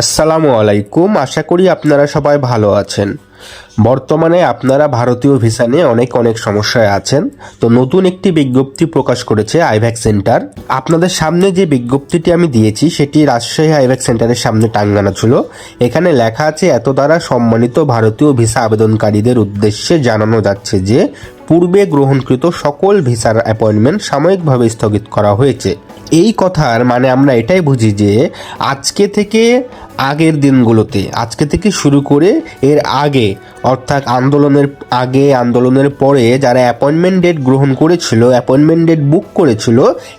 আসসালামু আলাইকুম আশা করি আপনারা সবাই ভালো আছেন। বর্তমানে আপনারা ভারতীয় ভিসা নিয়ে অনেক অনেক সমস্যায় আছেন। তো নতুন একটি বিজ্ঞপ্তি প্রকাশ করেছে আইভ্যাক সেন্টার। আপনাদের সামনে যে বিজ্ঞপ্তিটি আমি দিয়েছি, সেটি রাজশাহী আইভ্যাক সেন্টারের সামনে টাঙ্গানো ছিল। এখানে লেখা আছে এত দ্বারা সম্মানিত ভারতীয় ভিসা আবেদনকারীদের উদ্দেশ্যে জানানো যাচ্ছে যে, পূর্বে গ্রহণকৃত সকল ভিসার অ্যাপয়েন্টমেন্ট সাময়িকভাবে স্থগিত করা হয়েছে। এই কথার মানে আমরা এটাই বুঝি যে, আজকে থেকে আগের দিনগুলোতে। আজকে থেকে শুরু করে এর আগে, অর্থাৎ আন্দোলনের আগে, আন্দোলনের পরে যারা অ্যাপয়েন্টমেন্ট ডেট গ্রহণ করেছিল অ্যাপয়েন্টমেন্ট ডেট বুক করেছিল,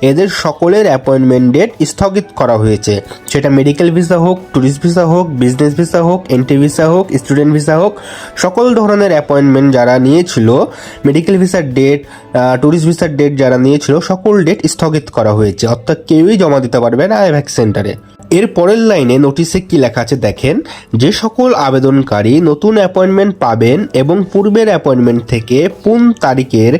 এদের সকলের অ্যাপয়েন্টমেন্ট ডেট স্থগিত করা হয়েছে। সেটা মেডিকেল ভিসা হোক ট্যুরিস্ট ভিসা হোক বিজনেস ভিসা হোক এন্ট্রি ভিসা হোক স্টুডেন্ট ভিসা হোক, সকল ধরনের অ্যাপয়েন্টমেন্ট যারা নিয়েছিল মেডিকেল ভিসার ডেট ট্যুরিস্ট ভিসার ডেট যারা নিয়েছিল, সকল ডেট স্থগিত করা হয়েছে। অর্থাৎ কেউই জমা দিতে পারবে না আইভ্যাক সেন্টারে এর পরের লাইনে নোটিশে কি লেখা আছে দেখেন, যে সকল আবেদনকারী নতুন অ্যাপয়েন্টমেন্ট পাবেন এবং পূর্বের অ্যাপয়েন্টমেন্ট থেকে পুন তারিখের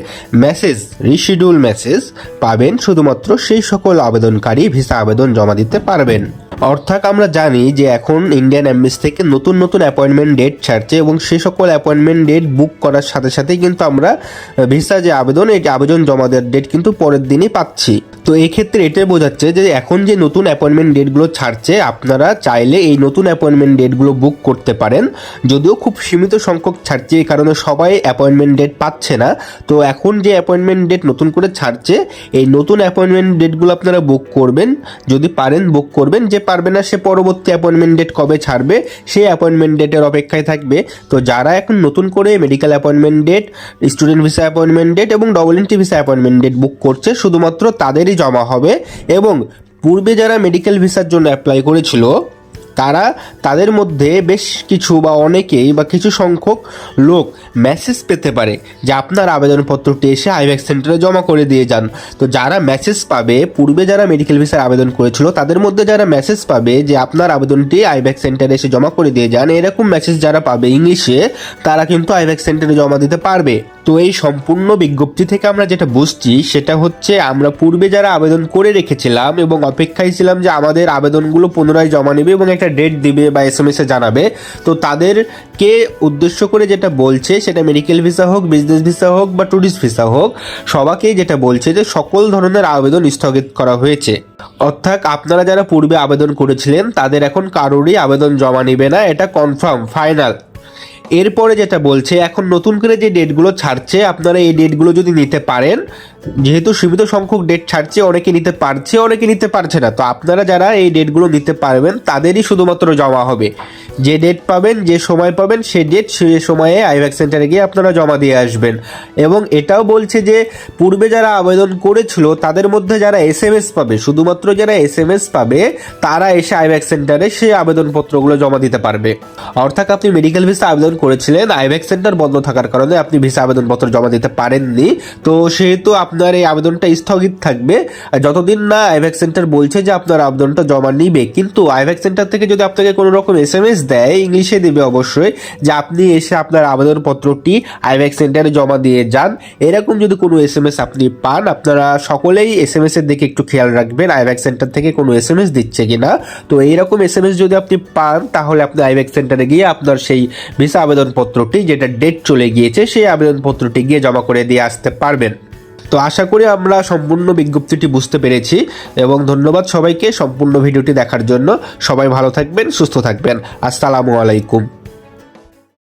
মেসেজ, রিশিডিউল মেসেজ পাবেন, শুধুমাত্র সেই সকল আবেদনকারী ভিসা আবেদন জমা দিতে পারবেন। অর্থাৎ আমরা জানি যে এখন ইন্ডিয়ান অ্যাম্বাসি থেকে নতুন নতুন অ্যাপয়েন্টমেন্ট ডেট ছাড়ছে এবং সেই সকল অ্যাপয়েন্টমেন্ট ডেট বুক করার সাথে সাথেই কিন্তু আমরা ভিসা যে আবেদন এই আবেদন জমা দেওয়ার ডেট কিন্তু পরের দিনই পাচ্ছি। তো এই ক্ষেত্রে এটাই বোঝাচ্ছে যে এখন যে নতুন অ্যাপয়েন্টমেন্ট ডেটগুলো ছাড়ছে, আপনারা চাইলে এই নতুন অ্যাপয়েন্টমেন্ট ডেটগুলো বুক করতে পারেন। যদিও খুব সীমিত সংখ্যক ছাড়ছে, এই কারণে সবাই অ্যাপয়েন্টমেন্ট ডেট পাচ্ছে না। তো এখন যে অ্যাপয়েন্টমেন্ট ডেট নতুন করে ছাড়ছে, এই নতুন অ্যাপয়েন্টমেন্ট ডেটগুলো আপনারা বুক করবেন। যদি পারেন বুক করবেন, যে পারবে না, সে পরবর্তী অ্যাপয়েন্টমেন্ট ডেট কবে ছাড়বে, সেই অ্যাপয়েন্টমেন্ট ডেটের অপেক্ষায় থাকবে। তো যারা এখন নতুন করে medical appointment date student visa appointment date এবং double entry visa appointment date book করছে, শুধুমাত্র তাদেরই জমা হবে এবং পূর্বে যারা মেডিকেল ভিসার জন্য অ্যাপ্লাই করেছিল তারা তাদের মধ্যে বেশ কিছু বা অনেকেই বা কিছু সংখ্যক লোক মেসেজ পেতে পারে যে আপনার আবেদনপত্রটি এসে আইভ্যাক সেন্টারে জমা করে দিয়ে যান। তো যারা মেসেজ পাবে, পূর্বে যারা মেডিকেল ভিসার আবেদন করেছিল, তাদের মধ্যে যারা মেসেজ পাবে যে আপনার আবেদনটি আইভ্যাক সেন্টারে এসে জমা করে দিয়ে যান, এরকম মেসেজ যারা পাবে ইংলিশে তারা কিন্তু আইভ্যাক সেন্টারে জমা দিতে পারবে। তো এই সম্পূর্ণ বিজ্ঞপ্তি থেকে আমরা যেটা বুঝছি, সেটা হচ্ছে আমরা পূর্বে যারা আবেদন করে রেখেছিলাম এবং অপেক্ষায় ছিলাম যে আমাদের আবেদনগুলো পুনরায় জমা নেবে এবং একটা ডেট দিবে বা এস এম এসে জানাবে, তো তাদেরকে উদ্দেশ্য করে যেটা বলছে সেটা মেডিকেল ভিসা হোক বিজনেস ভিসা হোক বা ট্যুরিস্ট ভিসা হোক সবাকেই যেটা বলছে যে সকল ধরনের আবেদন স্থগিত করা হয়েছে। অর্থাৎ আপনারা যারা পূর্বে আবেদন করেছিলেন, তাদের এখন কারোরই আবেদন জমা নেবে না, এটা কনফার্ম ফাইনাল এরপরে যেটা বলছে, এখন নতুন করে যে ডেটগুলো ছাড়ছে, আপনারা এই ডেটগুলো যদি নিতে পারেন, যেহেতু সীমিত সংখ্যক ডেট ছাড়ছে, অনেকে নিতে পারছে, অনেকে নিতে পারছে না। তো আপনারা যারা এই ডেটগুলো নিতে পারবেন, তাদেরই শুধুমাত্র জমা হবে। যে ডেট পাবেন, যে সময় পাবেন, সে ডেট সে সময়ে আইভ্যাক সেন্টারে গিয়ে আপনারা জমা দিয়ে আসবেন। এবং এটাও বলছে যে, পূর্বে যারা আবেদন করেছিল, তাদের মধ্যে যারা এস এম এস পাবে, শুধুমাত্র যারা এস এম এস পাবে, তারা এসে আইভ্যাক সেন্টারে সেই আবেদনপত্রগুলো জমা দিতে পারবে। অর্থাৎ আপনি মেডিকেল ভিসা আবেদন করেছিলেন আইভ্যাক সেন্টার বন্ধ থাকার কারণে আপনি ভিসা আবেদনপত্র জমা দিতে পারেননি। তো সেহেতু আপনার এই আবেদনটা স্থগিত থাকবে। আর যতদিন না আইভ্যাক সেন্টার বলছে যে আপনার আবেদনটা জমা নিবে, কিন্তু আইভ্যাক সেন্টার থেকে যদি আপনাকে কোনো রকম এস এম এস দেয়, ইংলিশে দেবে অবশ্যই যে আপনি এসে আপনার আবেদনপত্রটি আইভ্যাক সেন্টারে জমা দিয়ে যান। এরকম যদি কোনো এস এম এস আপনি পান, আপনারা সকলেই এস এম এস এর দিকে একটু খেয়াল রাখবেন আইভ্যাক সেন্টার থেকে কোনো এস এম এস দিচ্ছে কিনা। তো এইরকম এস এম এস যদি আপনি পান, তাহলে আপনি আইভ্যাক সেন্টারে গিয়ে আপনার সেই ভিসা আবেদনপত্রটি যেটা ডেট চলে গিয়েছে, সেই আবেদনপত্রটি গিয়ে জমা করে দিয়ে আসতে পারবেন। তো আশা করি আমরা সম্পূর্ণ বিজ্ঞপ্তিটি বুঝতে পেরেছি এবং ধন্যবাদ সবাইকে সম্পূর্ণ ভিডিওটি দেখার জন্য। সবাই ভালো থাকবেন, সুস্থ থাকবেন। আসসালামু আলাইকুম।